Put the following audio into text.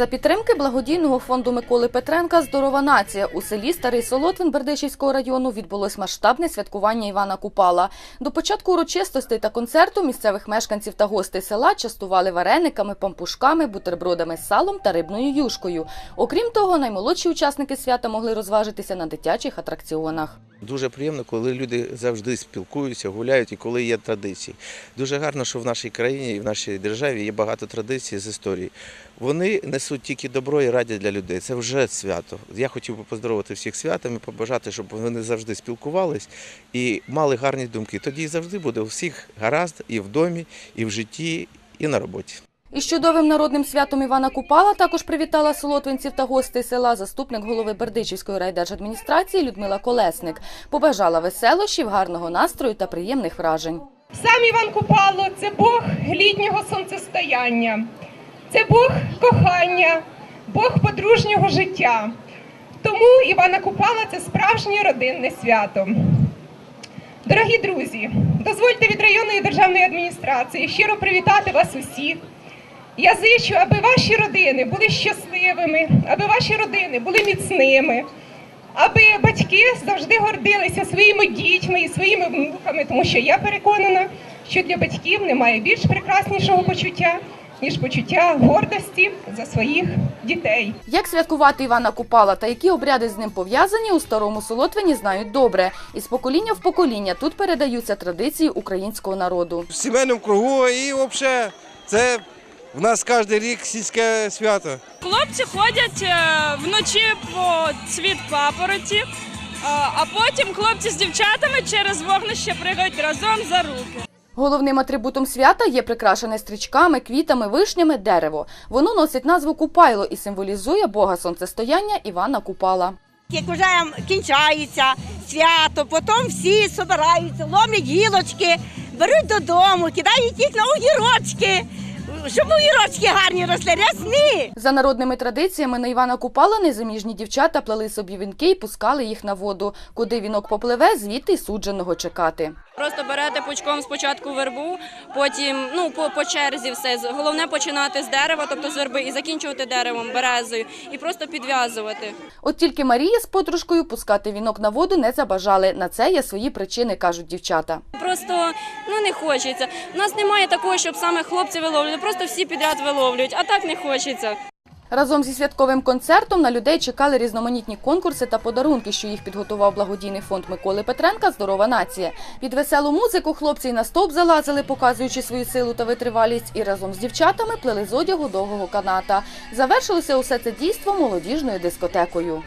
За підтримки благодійного фонду Миколи Петренка Здорова нація у селі Старий Солотвин Бердичівського району відбулось масштабне святкування Івана Купала. До початку урочистостей та концерту місцевих мешканців та гостей села частували варениками, пампушками, бутербродами з салом та рибною юшкою. Окрім того, наймолодші учасники свята могли розважитися на дитячих атракціонах. Дуже приємно, коли люди завжди спілкуються, гуляють і коли є традиції. Дуже гарно, що в нашій країні і в нашій державі є багато традицій з історії. Вони несуть тільки добро і радість для людей. Це вже свято. Я хотів би поздоровити всіх святами, побажати, щоб вони завжди спілкувались і мали гарні думки. Тоді завжди буде у всіх гаразд і в домі, і в житті, і на роботі. Із чудовим народним святом Івана Купала також привітала солотвинців та гостей села заступник голови Бердичівської райдержадміністрації Людмила Колесник. Побажала веселощів, гарного настрою та приємних вражень. Сам Іван Купало це Бог літнього сонцестояння, це Бог кохання, Бог подружнього життя. Тому Івана Купала це справжнє родинне свято. Дорогі друзі, дозвольте від районної державної адміністрації щиро привітати вас усіх. Я зичу, аби ваші родини були щасливими, аби ваші родини були міцними, аби батьки завжди гордилися своїми дітьми і своїми внуками, тому що я переконана, що для батьків немає більш прекраснішого почуття, ніж почуття гордості за своїх дітей. Як святкувати Івана Купала та які обряди з ним пов'язані, у старому Солотвині знають добре. Із покоління в покоління тут передаються традиції українського народу. в сімейному кругу і взагалі це в нас кожен рік сільське свято. Хлопці ходять е, вночі по цвіт папороті, е, а потім хлопці з дівчатами через вогнище пригають разом за руки. Головним атрибутом свята є прикрашене стрічками, квітами, вишнями дерево. Воно носить назву Купайло і символізує бога сонцестояння Івана Купала. Як вже кінчається свято, потім всі збираються, ломлять гілочки, беруть додому, кидають їх на огірочки, щоб огірочки гарні росли, рясні. За народними традиціями на Івана Купала незаміжні дівчата плели собі вінки і пускали їх на воду. Куди вінок попливе, звідти й судженого чекати. Просто берете пучком спочатку вербу, потім ну по, по черзі все. Головне починати з дерева, тобто з верби, і закінчувати деревом, березою, і просто підв'язувати. От тільки Марія з подружкою пускати вінок на воду не забажали. На це є свої причини, кажуть дівчата. Просто ну не хочеться. У нас немає такого, щоб саме хлопці виловлювали, просто всі підряд виловлюють, а так не хочеться. Разом зі святковим концертом на людей чекали різноманітні конкурси та подарунки, що їх підготував благодійний фонд Миколи Петренка Здорова нація. Під веселу музику хлопці й на стовп залазили, показуючи свою силу та витривалість, і разом з дівчатами плели з одягу довгого каната. Завершилося усе це дійство молодіжною дискотекою.